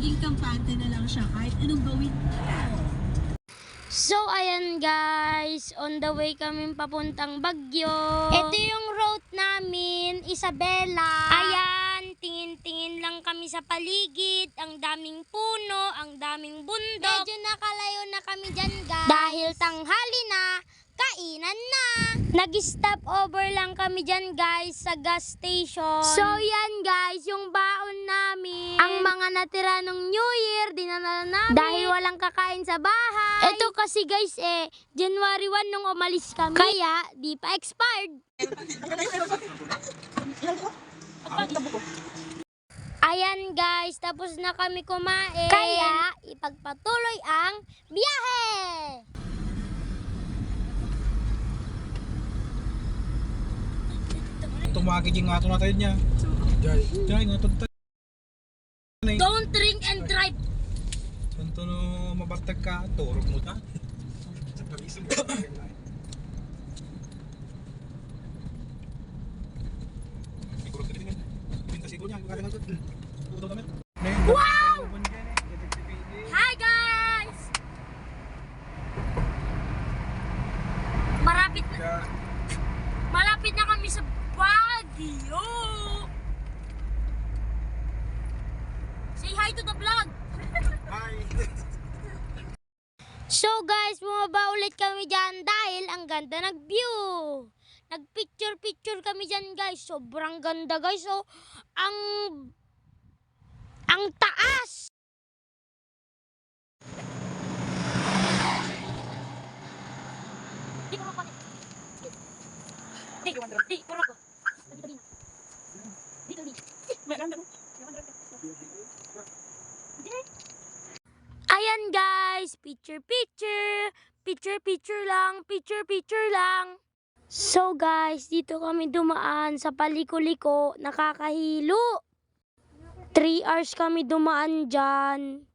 maging kampante na lang siya kahit anong gawin mo. So, ayan guys, on the way kami papuntang Bagyo. Ito yung route namin, Isabela. Ayan, tingin-tingin lang kami sa paligid. Ang daming puno, ang daming bundok. Medyo nakalayo na kami dyan guys. Dahil tanghali na, kainan na. Nag-stop over lang kami dyan guys sa gas station. So yan guys, yung baon namin. Ang mga natira ng New Year, dinala namin. Dahil walang kakain sa bahay. Ito kasi guys eh, January 1 nung umalis kami. Kaya, di pa expired. Ayan guys, tapos na kami kumain. Kaya, ipagpatuloy ang biyahe! Tumagi yung nga ito na tayo niya. Jai. Jai, nga tayo. Don't drink and drive. Santo no mabartag ka, turog mo ta. Siguro ka din. Pinta siguro niya, kaya nga. Puto namin. Wow! Hi guys! Marapit na, malapit na kami sa Baguio! Say hi to the vlog! Hi! So guys, bumaba ulit kami dyan dahil ang ganda ng view. Nagpicture-picture kami dyan guys. Sobrang ganda guys. So, ang ang taas! Di ko makuha. Di, di, puro ko. Dito din. Dito din. Ayan guys, picture picture, picture picture lang, picture picture lang. So guys, dito kami dumaan sa paliko-liko, nakakahilo. 3 hours kami dumaan dyan.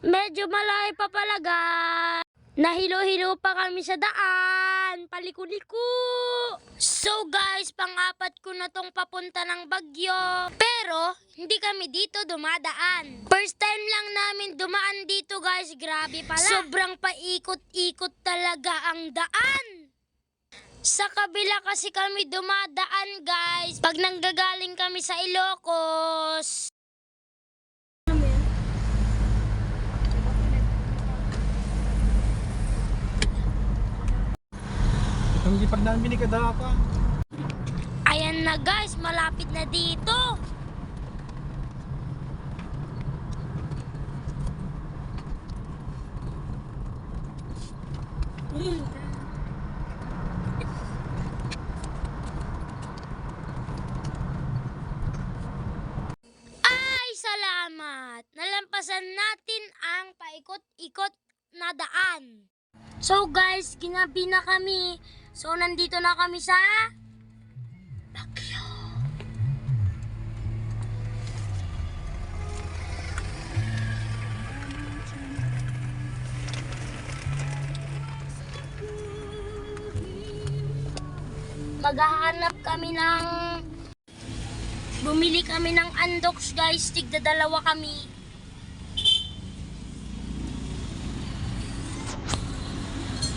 Medyo malayo pa pala guys. Nahilo-hilo pa kami sa daan. Paliko-liko. So guys, pang-apat ko na tong papunta ng Bagyo. Pero, hindi kami dito dumadaan. First time lang namin dumaan dito guys. Grabe pala. Sobrang paikot-ikot talaga ang daan. Sa kabila kasi kami dumadaan guys. Pag nanggagaling kami sa Ilocos. Ang lipag namin ni Kadapa. Ayan na guys, malapit na dito. Ay, salamat! Nalampasan natin ang paikot-ikot na daan. So guys, ginabi na kami. So nandito na kami sa Baguio. Maghahanap kami ng Bumili kami ng andoks guys, tigda dalawa kami.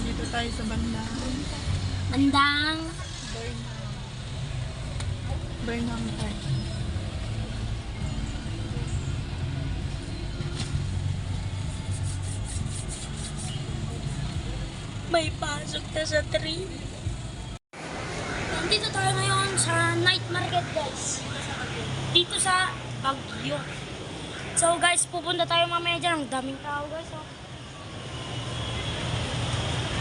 Dito tayo sa bandang Andang Burnham Park. may pasok na sa tree. Nandito tayo ngayon sa night market guys. Dito sa Baguio. So guys, pupunta tayo mamaya dyan. Ang daming tao guys. Oh. Kasi doon sa ano?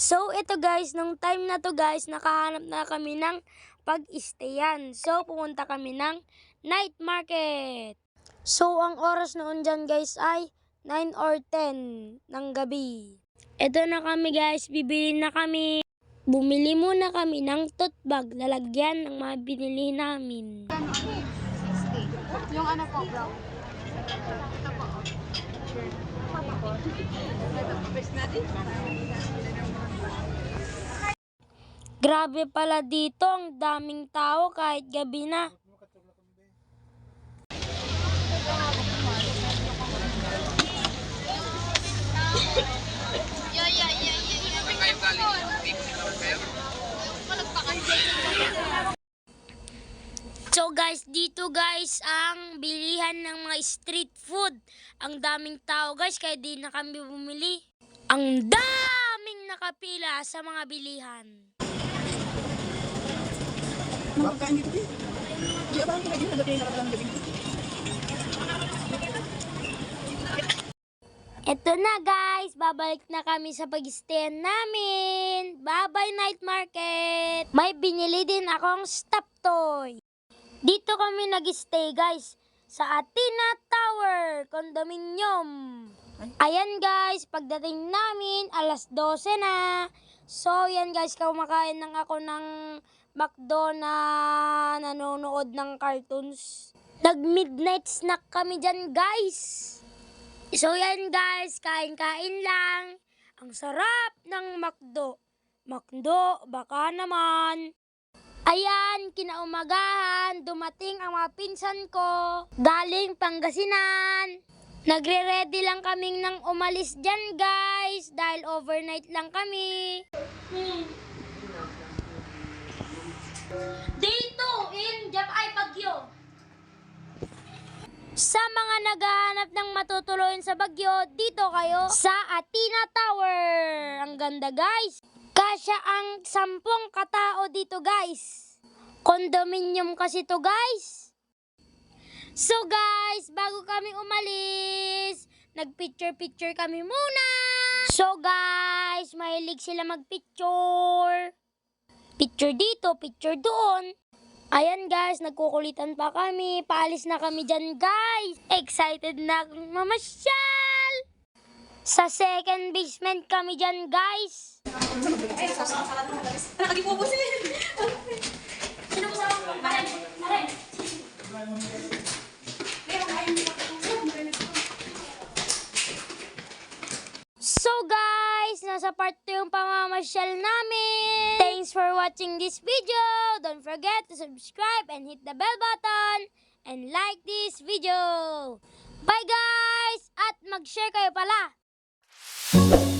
So ito guys, nung time na to guys, nakahanap na kami ng pag-stayan. So pumunta kami ng night market. So ang oras noon dyan guys ay 9 or 10 ng gabi. Ito na kami guys, bibili na kami. Bumili muna kami ng tote bag, lalagyan ng mga binili namin. Yung ano po, brown. Ito po. oh. Grabe pala dito, ang daming tao kahit gabi na. Guys, dito guys ang bilihan ng mga street food. Ang daming tao guys, kaya di na kami bumili. Ang daming nakapila sa mga bilihan. Lagi na guys, babalik na kami sa pag-stand namin. Bye-bye night market. May binili din akong stop toy. Dito kami nag-stay guys sa Atina Tower Condominium. Ayan guys, pagdating namin alas 12 na. So yan guys, kumakain lang ako ng McDo na nanonood ng cartoons. Nag-midnight snack kami dyan guys. So yan guys, kain-kain lang. Ang sarap ng McDo. McDo, baka naman. Ayan, kinaumagahan, dumating ang mga pinsan ko. Galing Pangasinan. Nagre-ready lang kaming nang umalis dyan guys. Dahil overnight lang kami. Dito in Japay Bagyo. Sa mga naghahanap ng matutuluyan sa Bagyo, dito kayo sa Atina Tower. Ang ganda guys. Kasya ang sampung katao dito guys. Condominium kasi to guys. So guys, bago kami umalis, nagpicture-picture kami muna. So guys, mahilig sila magpicture. Picture dito, picture doon. Ayan guys, nagkukulitan pa kami. Paalis na kami dyan guys. Excited na akong. Sa second basement kami dyan guys. So guys, nasa part 2 yung pamamasyal namin. Thanks for watching this video. Don't forget to subscribe and hit the bell button and like this video. Bye guys! At mag-share kayo pala. Thank you.